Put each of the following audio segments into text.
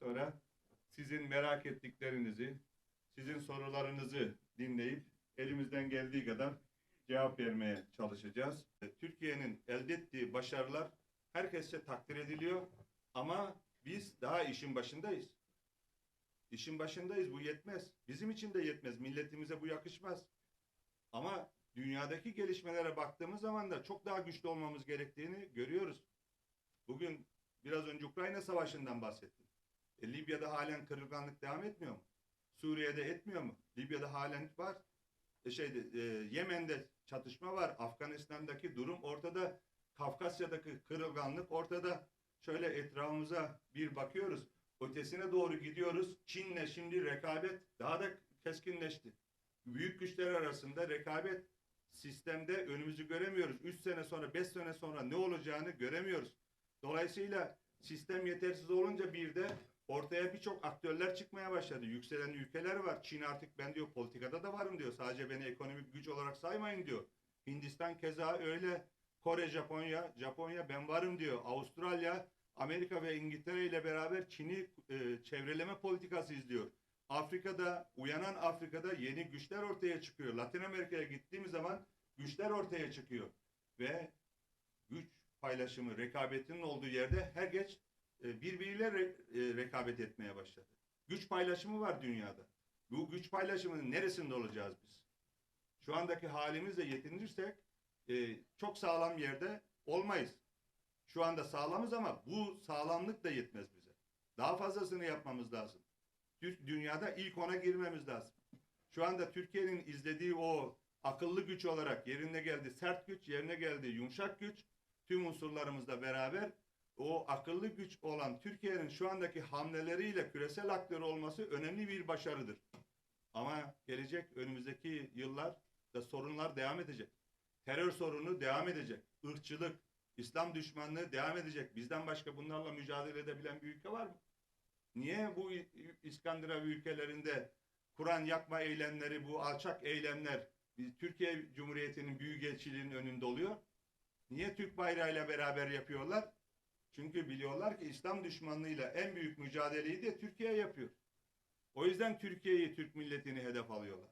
Sonra sizin merak ettiklerinizi, sizin sorularınızı dinleyip elimizden geldiği kadar cevap vermeye çalışacağız. Türkiye'nin elde ettiği başarılar herkesçe takdir ediliyor ama biz daha işin başındayız. İşin başındayız bu yetmez. Bizim için de yetmez. Milletimize bu yakışmaz. Ama dünyadaki gelişmelere baktığımız zaman da çok daha güçlü olmamız gerektiğini görüyoruz. Bugün biraz önce Ukrayna Savaşı'ndan bahsettim. E, Libya'da halen kırılganlık devam etmiyor mu? Suriye'de etmiyor mu? Libya'da halen var. E, şeyde e, Yemen'de çatışma var. Afganistan'daki durum ortada. Kafkasya'daki kırılganlık ortada. Şöyle etrafımıza bir bakıyoruz. Ötesine doğru gidiyoruz. Çin'le şimdi rekabet daha da keskinleşti. Büyük güçler arasında rekabet sistemde önümüzü göremiyoruz. 3 sene sonra, 5 sene sonra ne olacağını göremiyoruz. Dolayısıyla sistem yetersiz olunca bir de ortaya birçok aktörler çıkmaya başladı. Yükselen ülkeler var. Çin artık ben diyor politikada da varım diyor. Sadece beni ekonomik güç olarak saymayın diyor. Hindistan keza öyle. Kore, Japonya, Japonya ben varım diyor. Avustralya, Amerika ve İngiltere ile beraber Çin'i e, çevreleme politikası izliyor. Afrika'da, uyanan Afrika'da yeni güçler ortaya çıkıyor. Latin Amerika'ya gittiğimiz zaman güçler ortaya çıkıyor. Ve güç paylaşımı, rekabetinin olduğu yerde her geç e, birbiriyle e, rekabet etmeye başladı. Güç paylaşımı var dünyada. Bu güç paylaşımının neresinde olacağız biz? Şu andaki halimizle yetinirsek e, çok sağlam yerde olmayız. Şu anda sağlamız ama bu sağlamlık da yetmez bize. Daha fazlasını yapmamız lazım. Dünyada ilk ona girmemiz lazım. Şu anda Türkiye'nin izlediği o akıllı güç olarak yerine geldi sert güç, yerine geldi yumuşak güç. Tüm unsurlarımızla beraber o akıllı güç olan Türkiye'nin şu andaki hamleleriyle küresel aktör olması önemli bir başarıdır. Ama gelecek önümüzdeki yıllar da sorunlar devam edecek. Terör sorunu devam edecek. Irkçılık, İslam düşmanlığı devam edecek. Bizden başka bunlarla mücadele edebilen bir ülke var mı? Niye bu İskandinav ülkelerinde Kur'an yakma eylemleri, bu alçak eylemler Türkiye Cumhuriyeti'nin büyükelçiliğinin önünde oluyor? Niye Türk bayrağıyla beraber yapıyorlar? Çünkü biliyorlar ki İslam düşmanlığıyla en büyük mücadeleyi de Türkiye yapıyor. O yüzden Türkiye'yi, Türk milletini hedef alıyorlar.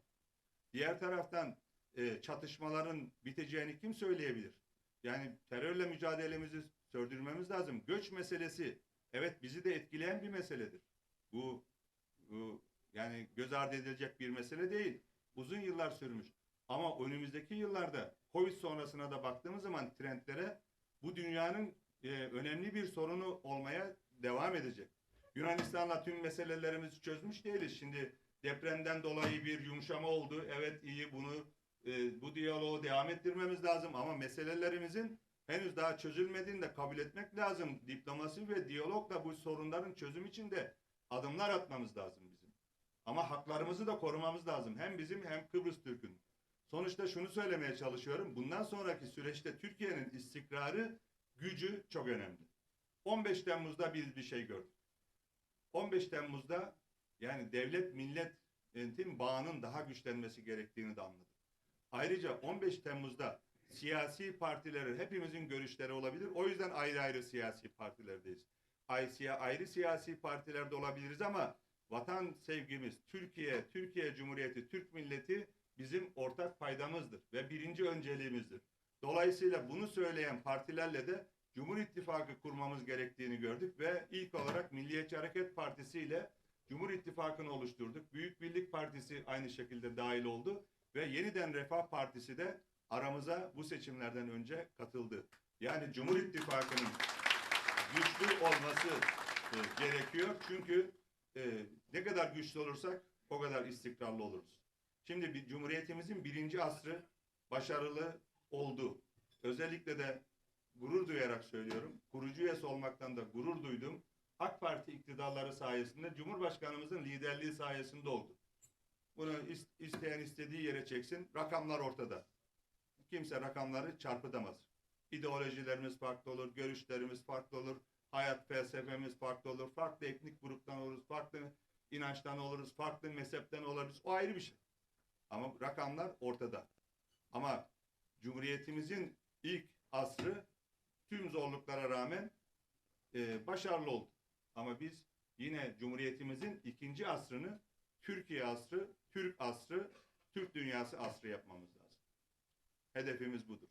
Diğer taraftan e, çatışmaların biteceğini kim söyleyebilir? Yani terörle mücadelemizi sürdürmemiz lazım. Göç meselesi evet bizi de etkileyen bir meseledir. Bu, bu yani göz ardı edilecek bir mesele değil. Uzun yıllar sürmüş. Ama önümüzdeki yıllarda Covid sonrasına da baktığımız zaman trendlere bu dünyanın e, önemli bir sorunu olmaya devam edecek. Yunanistan'la tüm meselelerimizi çözmüş değiliz. Şimdi depremden dolayı bir yumuşama oldu. Evet iyi bunu e, bu diyaloğu devam ettirmemiz lazım ama meselelerimizin henüz daha çözülmediğini de kabul etmek lazım. Diplomasi ve diyalogla bu sorunların çözüm için de adımlar atmamız lazım bizim. Ama haklarımızı da korumamız lazım. Hem bizim hem Kıbrıs Türk'ün. Sonuçta şunu söylemeye çalışıyorum. Bundan sonraki süreçte Türkiye'nin istikrarı, gücü çok önemli. 15 Temmuz'da biz bir şey gördük. 15 Temmuz'da yani devlet milletin bağının daha güçlenmesi gerektiğini de anladık. Ayrıca 15 Temmuz'da siyasi partilerin hepimizin görüşleri olabilir. O yüzden ayrı ayrı siyasi partilerdeyiz. Ay- siya- Ayrı siyasi partilerde olabiliriz ama vatan sevgimiz, Türkiye, Türkiye Cumhuriyeti, Türk milleti bizim ortak paydamızdır ve birinci önceliğimizdir. Dolayısıyla bunu söyleyen partilerle de Cumhur İttifakı kurmamız gerektiğini gördük ve ilk olarak Milliyetçi Hareket Partisi ile Cumhur İttifakı'nı oluşturduk. Büyük Birlik Partisi aynı şekilde dahil oldu ve yeniden Refah Partisi de aramıza bu seçimlerden önce katıldı. Yani Cumhur İttifakı'nın güçlü olması e, gerekiyor. Çünkü e, ne kadar güçlü olursak o kadar istikrarlı oluruz. Şimdi bir, Cumhuriyetimizin birinci asrı başarılı oldu. Özellikle de gurur duyarak söylüyorum. Kurucu üyesi olmaktan da gurur duydum. AK Parti iktidarları sayesinde Cumhurbaşkanımızın liderliği sayesinde oldu. Bunu is- isteyen istediği yere çeksin. Rakamlar ortada. Kimse rakamları çarpıtamaz. İdeolojilerimiz farklı olur, görüşlerimiz farklı olur, hayat felsefemiz farklı olur, farklı etnik gruptan oluruz, farklı inançtan oluruz, farklı mezhepten oluruz. O ayrı bir şey. Ama rakamlar ortada. Ama Cumhuriyetimizin ilk asrı tüm zorluklara rağmen e, başarılı oldu. Ama biz yine Cumhuriyetimizin ikinci asrını Türkiye asrı, Türk asrı, Türk dünyası asrı yapmamız lazım. Hedefimiz budur.